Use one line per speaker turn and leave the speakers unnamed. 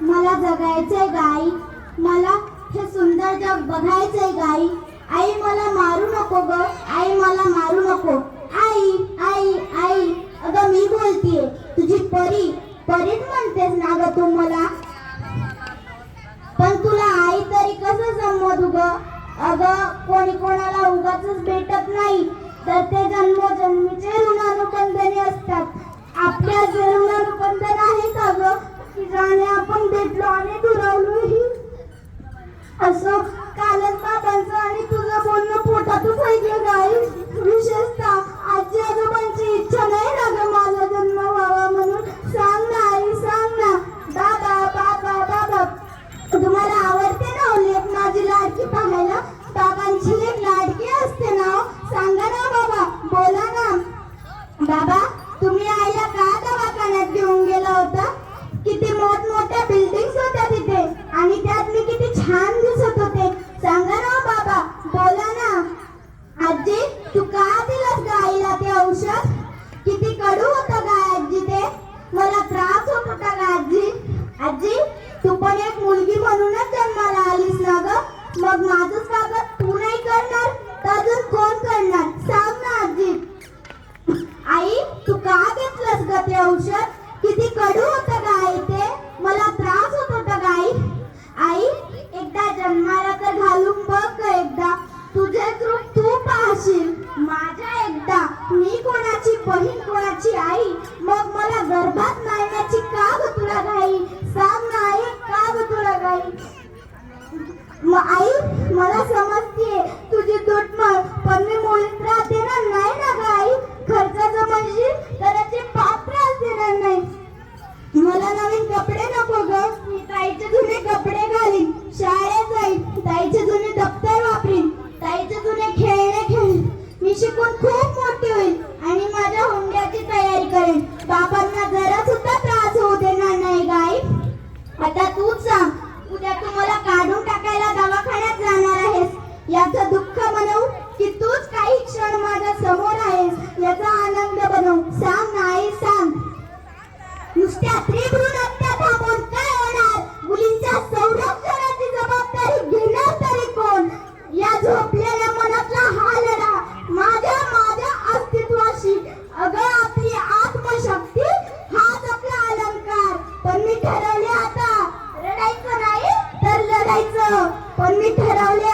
मला जगायचंय गाई. मला हे सुंदर जग बघायचंय गाई. आई मला मारू नको ग. आई मला मारू नको. आई आई आई. अगं मी बोलतीये तुझी परी परीच म्हणतेस ना ग तू मला? पण तुला आई तरी कसं जमवत ग? अगं कोणी कोणाला उगाच भेटत नाही. तर ते जन्मोजन्मीचे ऋणानुबंधने असतात. आपल्या जन्म असं कालच बाबांचं आणि तुझं बोलणं पोटातच ऐकलं गाई विशेषतः आजी आजोबांची इच्छा नाही ना ग माझा जन्म व्हावा म्हणून. सांग ना आई सांग ना. बाबा बाबा बाबा. तुम्हाला आवडते ना हो लेख? माझी लाडकी पाहायला? बाबांची लेक लाडकी असते ना हो. सांगा ना बाबा. बोला ना. बाबा तुम्ही आईला का दवाखान्यात घेऊन गेला होता किती मोठमोठ्या बिल्डिंग होत्या तिथे आणि त्यात मी किती छान दिसत होते सांगा ना हो बाबा बोला ना आजी तू का दिलास ग आईला ते औषध किती कडू होतं का आजी ते मला त्रास होत होता का आजी? आजी तू पण एक मुलगी म्हणूनच जन्माला आलीस ना ग? मग माझं स्वागत तू नाही करणार तर अजून कोण करणार? सांग ना आजी. आई तू का घेतलंस ग ते औषध? किती कडू होतं गाय आई ते? मला त्रास होत होता ग आई. आई एकदा जन्माला तर घालून बघ ग एकदा. तुझे रूप तू पाहशील. माझ्या एकदा मी कोणाची बहीण कोणाची आई मग मला गर्भात मारण्याची पण मी ठरवले